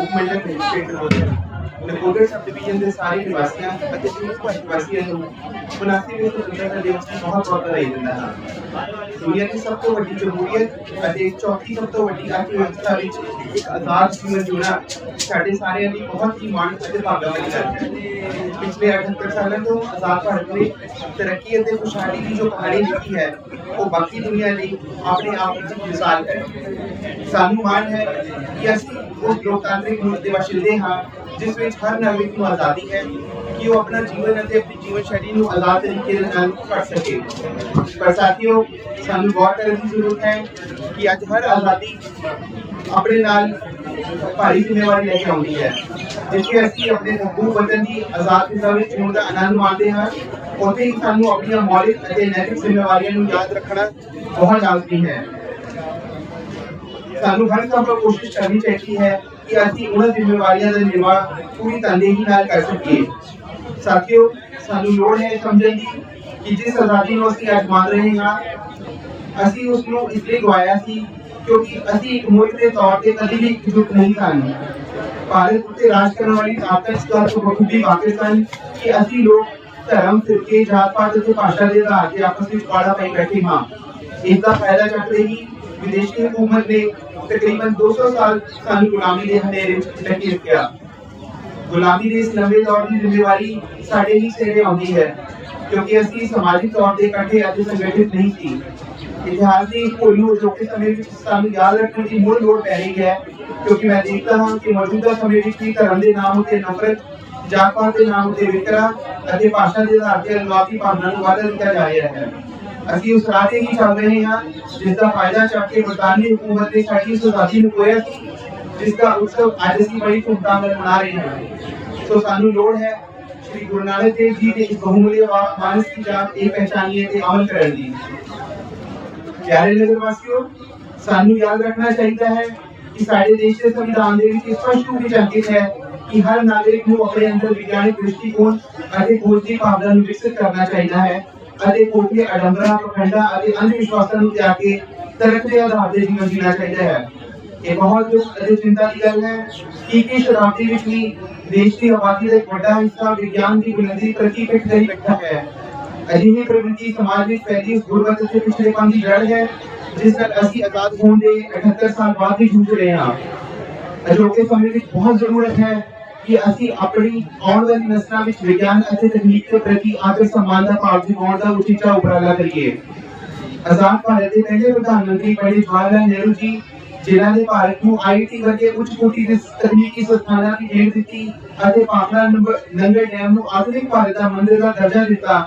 un mes de penitencia. Nakodar sub division ਦੇ ਸਾਰੇ ਨਿਵਾਸੀਆਂ ਅਤੇ ਸਮੂਹ ਭਾਰਤ ਵਾਸੀਆਂ ਨੂੰ ਮੁਨਾਸਿਬ ਇਸ ਸੁਤੰਤਰਤਾ ਦਿਵਸ ਦੀ ਬਹੁਤ ਬਹੁਤ ਵਧਾਈ ਦਿੰਦਾ ਹਾਂ। ਦੁਨੀਆ ਦੀ ਸਭ ਤੋਂ ਵੱਡੀ ਜਮਹੂਰੀਅਤ ਅਤੇ ਚੌਥੀ ਸਭ ਤੋਂ ਵੱਡੀ ਅਰਥ ਵਿੱਚ ਇੱਕ ਆਜ਼ਾਦ ਜੀਵਨ ਜਿਉਣਾ ਸਾਡੇ ਸਾਰਿਆਂ ਲਈ ਬਹੁਤ ਹੀ ਮਾਣ ਅਤੇ ਭਾਗਾਂ ਵਾਲੀ ਗੱਲ ਹੈ। ਪਿਛਲੇ 78 ਸਾਲਾਂ ਤੋਂ ਆਜ਼ਾਦ ਭਾਰਤ ਨੇ ਤਰੱਕੀ ਅਤੇ ਖੁਸ਼ਹਾਲੀ ਦੀ ਜੋ ਕਹਾਣੀ ਲਿਖੀ ਹੈ, ਉਹ ਬਾਕੀ ਦੁਨੀਆ ਲਈ ਆਪਣੇ ਆਪ ਵਿੱਚ ਮਿਸਾਲ ਹੈ। ਸਾਨੂੰ ਮਾਣ ਹੈ ਕਿ ਅਸੀਂ ਉਸ ਲੋਕਤਾਂਤਰਿਕ ਮੁਲਕ ਦੇ ਵਸਿੰਦੇ ਹਾਂ ਜਿਸ ਵਿੱਚ ਹਰ ਨਾਗਰਿਕ ਨੂੰ ਆਜ਼ਾਦੀ ਹੈ ਕਿ ਉਹ ਆਪਣਾ ਜੀਵਨ ਅਤੇ ਆਪਣੀ ਜੀਵਨ ਸ਼ੈਲੀ ਨੂੰ ਆਜ਼ਾਦ ਤਰੀਕੇ ਦੇ ਨਾਲ ਕਰ ਸਕੇ। ਪਰ ਸਾਥੀਓ, ਸਾਨੂੰ ਗੌਰ ਕਰਨ ਦੀ ਜ਼ਰੂਰਤ ਹੈ ਕਿ ਅੱਜ ਹਰ ਆਜ਼ਾਦੀ ਆਪਣੇ ਨਾਲ ਭਾਰੀ ਜ਼ਿੰਮੇਵਾਰੀ ਲੈ ਕੇ ਆਉਂਦੀ ਹੈ। ਜਿੱਥੇ ਅਸੀਂ ਆਪਣੇ ਹਕੂਕ ਵਤਨ ਦੀ ਆਜ਼ਾਦ ਫਿਜ਼ਾ ਵਿੱਚ ਜਿਉਣ ਦਾ ਆਨੰਦ ਮਾਣਦੇ ਹਾਂ, ਉੱਥੇ ਹੀ ਸਾਨੂੰ ਆਪਣੀਆਂ ਮੌਲਿਕ ਅਤੇ ਨੈਤਿਕ ਜ਼ਿੰਮੇਵਾਰੀਆਂ ਨੂੰ ਯਾਦ ਰੱਖਣਾ ਬਹੁਤ ਲਾਜ਼ਮੀ ਹੈ। ਸਾਨੂੰ ਹਰ ਕੰਮ ਕੋਸ਼ਿਸ਼ ਕਰਨੀ ਚਾਹੀਦੀ ਹੈ ਕਿ ਅਸੀਂ ਉਹਨਾਂ ਜ਼ਿੰਮੇਵਾਰੀਆਂ ਦਾ ਨਿਰਵਾਹ ਪੂਰੀ ਤਨਦੇਹੀ ਨਾਲ ਕਰ ਸਕੀਏ। ਸਾਥੀਓ, ਸਾਨੂੰ ਲੋੜ ਹੈ ਸਮਝਣ ਦੀ ਕਿ ਜਿਸ ਆਜ਼ਾਦੀ ਨੂੰ ਅਸੀਂ ਅੱਜ ਮੰਨ ਰਹੇ ਹਾਂ, ਅਸੀਂ ਉਸ ਨੂੰ ਇਸ ਲਈ ਗਵਾਇਆ ਸੀ ਕਿਉਂਕਿ ਅਸੀਂ ਇੱਕ ਮੁਲਕ ਦੇ ਤੌਰ ਤੇ ਕਦੀ ਵੀ ਇਕਜੁੱਟ ਨਹੀਂ ਸਨ ਭਾਰਤ ਉੱਤੇ ਰਾਜ ਕਰਨ ਵਾਲੀ ਤਾਕਤ ਇਸ ਗੱਲ ਤੋਂ ਬਖੂਬੀ ਵਾਕਿਫ ਸਨ ਕਿ ਅਸੀਂ ਲੋਕ ਧਰਮ ਫਿਰਕੇ ਜਾਤ ਪਾਤ ਅਤੇ ਭਾਸ਼ਾ ਦੇ ਆਧਾਰ ਤੇ ਆਪਸ ਵਿੱਚ ਪਾੜਾ ਪਾਈ ਬੈਠੇ ਹਾਂ। ਇਸ ਦਾ ਫਾਇਦਾ ਚੱਕ ਰਹੀ ਵਿਦੇਸ਼ੀ ਹਕੂਮਤ ਨੇ ਤਕਰੀਬਨ 200 ਸਾਲ ਸਾਨੂੰ ਗੁਲਾਮੀ ਦੇ ਹਨੇਰੇ ਵਿੱਚ ਢਕੀ ਰੱਖਿਆ ਗੁਲਾਮੀ ਦੇ ਇਸ ਲੰਬੇ ਦੌਰ ਦੀ ਜ਼ਿੰਮੇਵਾਰੀ ਸਾਡੇ ਹੀ ਸਿਰੇ ਆਉਂਦੀ ਹੈ, ਕਿਉਂਕਿ ਅਸੀਂ ਸਮਾਜਿਕ ਤੌਰ ਤੇ ਇਕੱਠੇ ਅਤੇ ਸੰਗਠਿਤ ਨਹੀਂ ਸੀ। ਇਤਿਹਾਸ ਦੀ ਇਸ ਅਜੋਕੇ ਸਮੇਂ ਵਿੱਚ ਸਾਨੂੰ ਯਾਦ ਰੱਖਣ ਦੀ ਮੁੱਢ ਲੋੜ ਪੈ ਰਹੀ ਹੈ, ਕਿਉਂਕਿ ਮੈਂ ਦੇਖਦਾ ਹਾਂ ਕਿ ਮੌਜੂਦਾ ਸਮੇਂ ਵਿੱਚ ਕੀ ਧਰਮ ਦੇ ਨਾਮ ਉਤੇ ਨਫ਼ਰਤ ਜਾਤ ਪਾਤ ਦੇ ਨਾਮ ਉੱਤੇ ਵਿਤਕਰਾ ਅਤੇ ਭਾਸ਼ਾ ਦੇ ਆਧਾਰ ਤੇ ਅਲਗਾਵੀ ਭਾਵਨਾ ਨੂੰ ਵਾਧਾ ਦਿੱਤਾ ਜਾ ਰਿਹਾ ਹੈ। ਅਸੀਂ ਉਸ ਰਾਹ ਤੇ ਹੀ ਚੱਲ ਰਹੇ ਹਾਂ, ਜਿਸ ਦਾ ਫਾਇਦਾ ਚੱਕ ਕੇ ਬਰਤਾਨੀ ਹਕੂਮਤ ਨੇ ਸਾਡੀ ਇਸ ਆਜ਼ਾਦੀ ਨੂੰ ਖੋਇਆ ਸੀ, ਜਿਸ ਦਾ ਉਤਸਵ ਅੱਜ ਅਸੀਂ ਬੜੀ ਧੂਮਧਾਮ ਨਾਲ ਮਨਾ ਰਹੇ ਹਾਂ। ਸੋ ਸਾਨੂੰ ਲੋੜ ਹੈ ਸ੍ਰੀ ਗੁਰੂ ਨਾਨਕ ਦੇਵ ਜੀ ਦੇ ਇਸ ਬਹੁਮੁੱਲੇ ਵਾ- ਮਾਨਸ ਦੀ ਜਾਤ ਇਹ ਪਹਿਚਾਨੀਏ ਤੇ ਅਮਲ ਕਰਨ ਦੀ। ਪਿਆਰੇ ਨਗਰ ਵਾਸੀਓ ਸਾਨੂੰ ਯਾਦ ਰੱਖਣਾ ਚਾਹੀਦਾ ਹੈ ਕਿ ਸਾਡੇ ਦੇਸ਼ ਦੇ ਸੰਵਿਧਾਨ ਦੇ ਵਿੱਚ ਸਪਸ਼ਟ ਰੂਪ ਵਿੱਚ ਅੰਕਿਤ ਹੈ ਕਿ ਹਰ ਨਾਗਰਿਕ ਨੂੰ ਆਪਣੇ ਅੰਦਰ ਵਿਗਿਆਨਿਕ ਦ੍ਰਿਸ਼ਟੀਕੋਣ ਅਤੇ ਖੋਜ ਦੀ ਭਾਵਨਾ ਨੂੰ ਵਿਕਸਿਤ ਕਰਨਾ ਚਾਹੀਦਾ ਹੈ। ਅਤੇ ਕੋਟੀਏ ਅਡੰਬਰਾ, ਪਖੰਡਾ ਅਤੇ ਅੰਧ ਨੂੰ ਤਿਆਗ ਕੇ ਤਰਕ ਆਧਾਰ ਤੇ ਜੀਵਨ ਜੀਣਾ ਚਾਹੀਦਾ ਹੈ। ਇਹ ਬਹੁਤ ਦੁੱਖ ਅਤੇ ਚਿੰਤਾ ਦੀ ਗੱਲ ਹੈ ਕਿ ਕਿ ਸ਼ਤਾਬਦੀ ਵਿੱਚ ਵੀ ਦੇਸ਼ ਦੀ ਆਬਾਦੀ ਦਾ ਇੱਕ ਵੱਡਾ ਹਿੱਸਾ ਵਿਗਿਆਨ ਦੀ ਬੁਨਿਆਦੀ ਤਰੱਕੀ ਪਿੱਛੇ ਲਈ ਬੈਠਾ ਹੈ। ਅਜਿਹੀ ਪ੍ਰਵਿਰਤੀ ਸਮਾਜ ਵਿੱਚ ਫੈਲੀ ਉਸ ਗੁਰਬਤ ਅਤੇ ਪਿਛੜੇਪਨ ਦੀ ਜੜ ਹੈ, ਜਿਸ ਨਾਲ ਅਸੀਂ ਆਜ਼ਾਦ ਹੋਣ ਦੇ 78 ਸਾਲ ਬਾਅਦ ਵੀ ਜੂਝ ਰਹੇ ਹਾਂ। ਅਜੋਕੇ ਸਮੇਂ ਵਿੱਚ ਬਹੁਤ ਜ਼ਰੂਰਤ ਹੈ ਕਿ ਅਸੀਂ ਆਪਣੀ ਆਉਣ ਵਾਲੀ ਨਸਲਾਂ ਵਿੱਚ ਵਿਗਿਆਨ ਅਤੇ ਤਕਨੀਕ ਦੇ ਪ੍ਰਤੀ ਆਦਰ ਸਨਮਾਨ ਦਾ ਭਾਵ ਜਗਾਉਣ ਦਾ ਉਚਿਤਾ ਉਪਰਾਲਾ ਕਰੀਏ। ਆਜ਼ਾਦ ਭਾਰਤ ਦੇ ਪਹਿਲੇ ਪ੍ਰਧਾਨ ਮੰਤਰੀ ਪੰਡਿਤ ਜਵਾਹਰ ਲਾਲ ਨਹਿਰੂ ਜੀ, ਜਿਨ੍ਹਾਂ ਨੇ ਭਾਰਤ ਨੂੰ ਆਈਟੀ ਵਰਗੇ ਉੱਚ ਕੋਟੀ ਦੇ ਤਕਨੀਕੀ ਸੰਸਥਾਨਾਂ ਦੀ ਦੇਣ ਦਿੱਤੀ ਅਤੇ ਪਾਖੜਾ ਨੰਗਲ ਡੈਮ ਨੂੰ ਆਧੁਨਿਕ ਭਾਰਤ ਦਾ ਮੰਦਿਰ ਦਾ ਦਰਜਾ ਦਿੱਤਾ,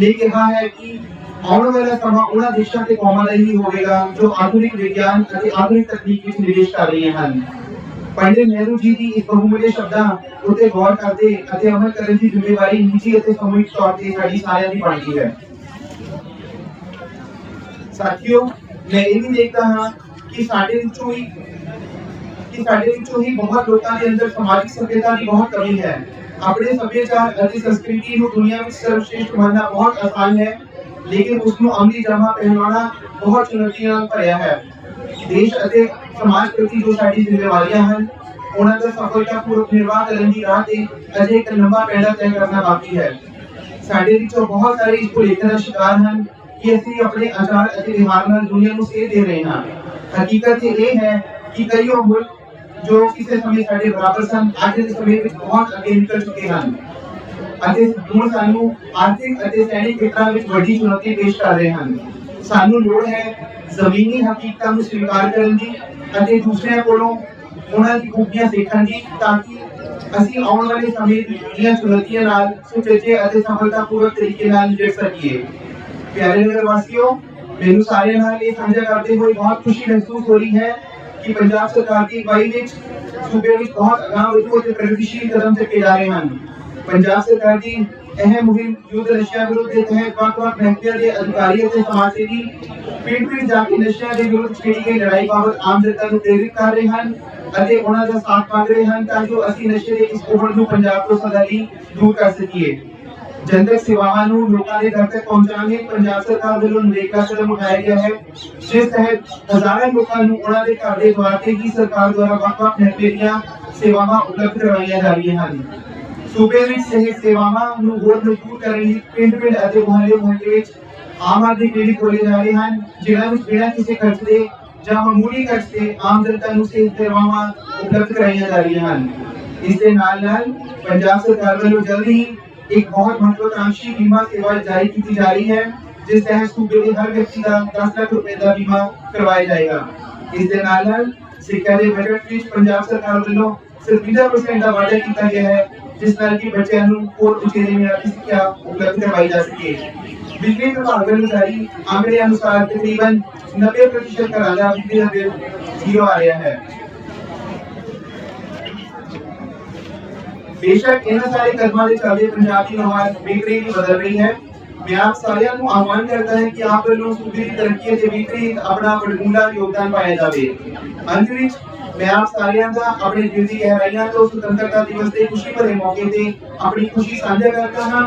ਨੇ ਕਿਹਾ ਹੈ ਕਿ ਆਉਣ ਵਾਲਾ ਸਮਾਂ ਉਹਨਾਂ ਦੇਸ਼ਾਂ ਤੇ ਕੌਮਾਂ ਦਾ ਹੀ ਹੋਵੇਗਾ ਜੋ ਆਧੁਨਿਕ ਵਿਗਿਆਨ ਅਤੇ ਆਧੁਨਿਕ ਤਕਨੀਕ ਵਿੱਚ ਨਿਵੇਸ਼ ਕਰ ਰਹੀਆਂ ਹਨ। ਪੰਡਿਤ ਨਹਿਰੂ ਜੀ ਦੀ ਇਸ ਬਹੁਮੁੱਲੇ ਸ਼ਬਦਾਂ ਉੱਤੇ ਗੌਰ ਕਰਦੇ ਅਤੇ ਅਮਲ ਕਰਨ ਦੀ ਜ਼ਿੰਮੇਵਾਰੀ ਨਿੱਜੀ ਅਤੇ ਸਮੂਹਿਕ ਤੌਰ ਤੇ ਸਾਡੀ ਸਾਰਿਆਂ ਦੀ ਬਣਦੀ ਹੈ। ਸਾਥੀਓ, ਮੈਂ ਇਹ ਵੀ ਦੇਖਦਾ ਹਾਂ ਕਿ ਸਾਡੇ ਵਿੱਚੋਂ ਹੀ ਕਿ ਸਾਡੇ ਵਿੱਚੋਂ ਹੀ ਬਹੁਤ ਲੋਕਾਂ ਦੇ ਅੰਦਰ ਸਮਾਜਿਕ ਸਭਿਅਤਾ ਦੀ ਬਹੁਤ ਕਮੀ ਹੈ। ਆਪਣੇ ਸੱਭਿਆਚਾਰ ਅਤੇ ਸੰਸਕ੍ਰਿਤੀ ਨੂੰ ਦੁਨੀਆ ਵਿੱਚ ਸਰਵਸ਼੍ਰੇਸ਼ਟ ਮੰਨਣਾ ਬਹੁਤ ਆਸਾਨ ਹੈ, ਲੇਕਿਨ ਉਸ ਨੂੰ ਅਮਲੀ ਜਮਾ ਪਹਿਨਾਉਣਾ ਬਹੁਤ ਚੁਣੌਤੀਆਂ ਨਾਲ ਭਰਿਆ ਹੈ। ਦੇਸ਼ ਅਤੇ ਸਮਾਜ ਪ੍ਰਤੀ ਜੋ ਸਾਡੀ ਜ਼ਿੰਮੇਵਾਰੀਆਂ ਹਨ, ਉਹਨਾਂ ਦਾ ਸਫਲਤਾਪੂਰਵਕ ਨਿਰਵਾਹ ਕਰਨ ਦੀ ਰਾਹ ਤੇ ਅਜੇ ਇੱਕ ਲੰਬਾ ਪੈਂਡਾ ਤੈਅ ਕਰਨਾ ਬਾਕੀ ਹੈ। ਸਾਡੇ ਵਿੱਚੋਂ ਬਹੁਤ ਸਾਰੇ ਇਸ ਭੁਲੇਖੇ ਦਾ ਸ਼ਿਕਾਰ ਹਨ ਕਿ ਅਸੀਂ ਆਪਣੇ ਆਚਾਰ ਅਤੇ ਵਿਹਾਰ ਨਾਲ ਦੁਨੀਆ ਨੂੰ ਸੇਧ ਦੇ ਰਹੇ ਹਾਂ। ਹਕੀਕਤ ਇਹ ਹੈ ਕਿ ਕਈ ਉਹ ਮੁਲਕ ਜੋ ਕਿਸੇ ਸਮੇਂ ਸਾਡੇ ਬਰਾਬਰ ਸਨ, ਅੱਜ ਦੇ ਸਮੇਂ ਵਿੱਚ ਬਹੁਤ ਅੱਗੇ ਨਿਕਲ ਚੁੱਕੇ ਹਨ ਅਤੇ ਹੁਣ ਸਾਨੂੰ ਆਰਥਿਕ ਅਤੇ ਸੈਨਿਕ ਖੇਤਰਾਂ ਵਿੱਚ ਵੱਡੀ ਚੁਣੌਤੀ ਪੇਸ਼ ਕਰ ਰਹੇ ਹਨ। ਸਾਨੂੰ ਲੋੜ ਹੈ ਜ਼ਮੀਨੀ ਹਕੀਕਤਾਂ ਨੂੰ ਸਵੀਕਾਰ ਕਰਨ ਦੀ ਅਤੇ ਦੂਸਰਿਆਂ ਕੋਲੋਂ ਉਹਨਾਂ ਦੀ ਖੂਬੀਆਂ ਸਿੱਖਣ ਦੀ, ਤਾਂ ਕਿ ਅਸੀਂ ਆਉਣ ਵਾਲੇ ਸਮੇਂ ਦੀਆਂ ਚੁਣੌਤੀਆਂ ਨਾਲ ਸੁਚੱਜੇ ਅਤੇ ਸਫਲਤਾਪੂਰਵਕ ਤਰੀਕੇ ਨਾਲ ਨਿਪਟ ਸਕੀਏ। ਪਿਆਰੇ ਨਗਰ ਵਾਸੀਓ ਮੈਨੂੰ ਸਾਰਿਆਂ ਨਾਲ ਇਹ ਸਾਂਝਾ ਕਰਦੇ ਹੋਏ ਬਹੁਤ ਖੁਸ਼ੀ ਮਹਿਸੂਸ ਹੋ ਰਹੀ ਹੈ ਕਿ ਪੰਜਾਬ ਸਰਕਾਰ ਦੀ ਅਗਵਾਈ ਵਿੱਚ ਸੂਬੇ ਵਿੱਚ ਬਹੁਤ ਅਗਾਂਹ ਵਧੂ ਅਤੇ ਪ੍ਰਗਤੀਸ਼ੀਲ ਕਦਮ ਚੁੱਕੇ ਜਾ ਰਹੇ ਹਨ। ਪੰਜਾਬ ਸਰਕਾਰ ਦੀ ਅਹਿਮ ਮੁਹਿੰਮ ਯੁੱਧ ਨਸ਼ਿਆਂ ਵਿਰੁੱਧ ਦੇ ਤਹਿਤ ਵੱਖ-ਵੱਖ ਮਹਿਕਮਿਆਂ ਦੇ ਅਧਿਕਾਰੀ ਅਤੇ ਸਮਾਜ ਸੇਵੀ ਪਿੰਡ ਪਿੰਡ ਜਾ ਕੇ ਨਸ਼ਿਆਂ ਦੇ ਵਿਰੁੱਧ ਛੇੜੀ ਗਈ ਲੜਾਈ ਬਾਬਤ ਆਮ ਜਨਤਾ ਨੂੰ ਪ੍ਰੇਰਿਤ ਕਰ ਰਹੇ ਹਨ ਅਤੇ ਉਹਨਾਂ ਦਾ ਸਾਥ ਮੰਗ ਰਹੇ ਹਨ ਤਾਂ ਜੋ ਅਸੀਂ ਨਸ਼ੇ ਦੇ ਇਸ ਕੋਹੜ ਨੂੰ ਪੰਜਾਬ ਤੋਂ ਸਦਾ ਲਈ ਦੂਰ ਕਰ ਸਕੀਏ। ਜਨਤਕ ਸੇਵਾਵਾਂ ਨੂੰ ਲੋਕਾਂ ਦੇ ਘਰ ਤੱਕ ਪਹੁੰਚਾਉਣ ਲਈ ਪੰਜਾਬ ਸਰਕਾਰ ਵੱਲੋਂ ਨਰੇਗਾ ਕਦਮ ਉਠਾਇਆ ਗਿਆ ਹੈ ਜਿਸ ਤਹਿਤ ਹਜ਼ਾਰਾਂ ਲੋਕਾਂ ਨੂੰ ਉਹਨਾਂ ਦੇ ਘਰ ਦੇ ਦੁਆਰ ਤੇ ਹੀ ਸਰਕਾਰ ਦੁਆਰਾ ਵੱਖ-ਵੱਖ ਮਹਿਕਮੇ ਦੀਆਂ ਸੇਵਾਵਾਂ ਉਪਲਬਧ ਕਰਵਾਈਆਂ ਜਾ ਰਹੀਆਂ ਹਨ। ਸੂਬੇ ਵਿੱਚ ਸਿਹਤ ਸੇਵਾਵਾਂ ਨੂੰ ਹੋਰ ਮਜ਼ਬੂਤ ਕਰਨ ਲਈ ਪਿੰਡ ਪਿੰਡ ਅਤੇ ਮੁਹੱਲੇ ਮੁਹੱਲੇ ਵਿੱਚ ਆਮ ਆਦਮੀ ਕਲੀਨਿਕ ਖੋਲ੍ਹੇ ਜਾ ਰਹੇ ਹਨ ਜਿਨ੍ਹਾਂ ਵਿੱਚ ਬਿਨਾਂ ਕਿਸੇ ਖਰਚ ਦੇ ਜਾਂ ਮਾਮੂਲੀ ਖਰਚ ਤੇ ਆਮ ਜਨਤਾ ਨੂੰ ਸਿਹਤ ਸੇਵਾਵਾਂ ਉਪਲਬਧ ਕਰਾਈਆਂ ਜਾ ਰਹੀਆਂ ਹਨ ਇਸ ਦੇ ਨਾਲ ਨਾਲ ਪੰਜਾਬ ਸਰਕਾਰ ਵੱਲੋਂ ਜਲਦ ਹੀ ਇੱਕ ਬਹੁਤ ਮਹੱਤਵਕਾਂक्षी ਬੀਮਾ ਸੇਵਾ ਜਾਰੀ ਕੀਤੀ ਜਾ ਰਹੀ ਹੈ ਜਿਸ ਤਹਿਤ ਸੂਬੇ ਦੇ ਹਰ ਵਿਅਕਤੀ ਦਾ 10 ਲੱਖ ਰੁਪਏ ਦਾ ਬੀਮਾ ਕਰਵਾਇਆ ਜਾਏਗਾ ਇਸ ਦੇ ਨਾਲ ਨਾਲ ਸਿੱਖਿਆ ਦੇ ਬਜਟ ਵਿੱਚ ਪੰਜਾਬ ਸਰਕਾਰ ਵੱਲੋਂ ਸਿਰਫ 20% ਦਾ ਵਾਅਦਾ ਕੀਤਾ ਗਿਆ ਹੈ ਜਿਸ ਨਾਲ ਕਿ ਬੱਚਿਆਂ ਨੂੰ ਹੋਰ ਉਚੇਰੀ ਮਿਆਰੀ ਸਿੱਖਿਆ ਉਪਲਬਧ ਕਰਵਾਈ ਜਾ ਸਕੇ ਬਿਜਲੀ ਵਿਭਾਗ ਵੱਲੋਂ ਜਾਰੀ ਆંકੜੇ ਅਨੁਸਾਰ ਤਕਰੀਬਨ 90% ਘਰਾਂ ਦਾ ਬਿਜਲੀ ਦਾ ਬਿੱਲ ਜ਼ੀਰੋ ਆ ਰਿਹਾ ਹੈ ਬੇਸ਼ੱਕ ਇਹਨਾਂ ਸਾਰੇ ਕਦਮਾਂ ਦੇ ਚੱਲਦੇ ਪੰਜਾਬ ਦੀ ਨੁਹਾਰ ਬਿਹਤਰੀ ਵੀ ਬਦਲ ਰਹੀ ਹੈ ਮੈਂ ਆਪ ਸਾਰਿਆਂ ਨੂੰ ਆਹਵਾਨ ਕਰਦਾ ਹਾਂ ਕਿ ਆਪ ਵੱਲੋਂ ਸੂਬੇ ਦੀ ਤਰੱਕੀ ਅਤੇ ਵਿੱਚ ਆਪਣਾ ਵਡਮੁੱਲਾ ਯੋਗਦਾਨ ਪਾਇਆ ਜਾਵੇ। ਅੰਤ ਵਿੱਚ ਮੈਂ ਆਪ ਸਾਰਿਆਂ ਦਾ ਆਪਣੇ ਦਿਲ ਦੀ ਗਹਿਰਾਈਆਂ ਤੋਂ ਸੁਤੰਤਰਤਾ ਦਿਵਸ ਦੇ ਖੁਸ਼ੀ ਭਰੇ ਮੌਕੇ ਤੇ ਆਪਣੀ ਖੁਸ਼ੀ ਸਾਂਝਾ ਕਰਦਾ ਹਾਂ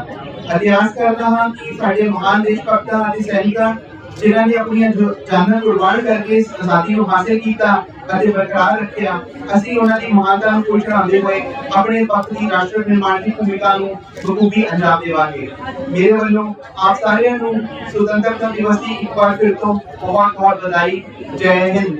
ਅਤੇ ਕਰਦਾ ਹਾਂ ਕਿ ਸਾਡੇ ਮਹਾਨ ਦੇਸ਼ ਭਗਤਾਂ ਅਤੇ ਸੈਨਿਕਾਂ ਜਿਨ੍ਹਾਂ ਨੇ ਆਪਣੀਆਂ ਜਾਨਾਂ ਕੁਰਬਾਨ ਕਰਕੇ ਇਸ ਆਜ਼ਾਦੀ ਨੂੰ ਹਾਸਲ ਕੀਤਾ, ਅਤੇ ਬਰਕਰਾਰ ਰੱਖਿਆ, ਅਸੀਂ ਉਹਨਾਂ ਦੀ ਮਹਾਨਤਾ ਨੂੰ ਕੋਈ ਚੜਾਉਂਦੇ ਹੋਏ ਆਪਣੇ ਪੱਖ ਦੀ ਰਾਸ਼ਟਰ ਨਿਰਮਾਣ ਦੀ ਭੂਮਿਕਾ ਨੂੰ ਬਖੂਬੀ ਅੰਜਾਮ ਦੇਵਾਂਗੇ। ਮੇਰੇ ਵੱਲੋਂ ਆਪ ਸਾਰਿਆਂ ਨੂੰ ਸੁਤੰਤਰਤਾ ਦਿਵਸ ਦੀ ਇੱਕ ਵਾਰ ਫਿਰ ਤੋਂ ਬਹੁਤ ਬਹੁਤ ਵਧਾਈ। ਜੈ ਹਿੰਦ।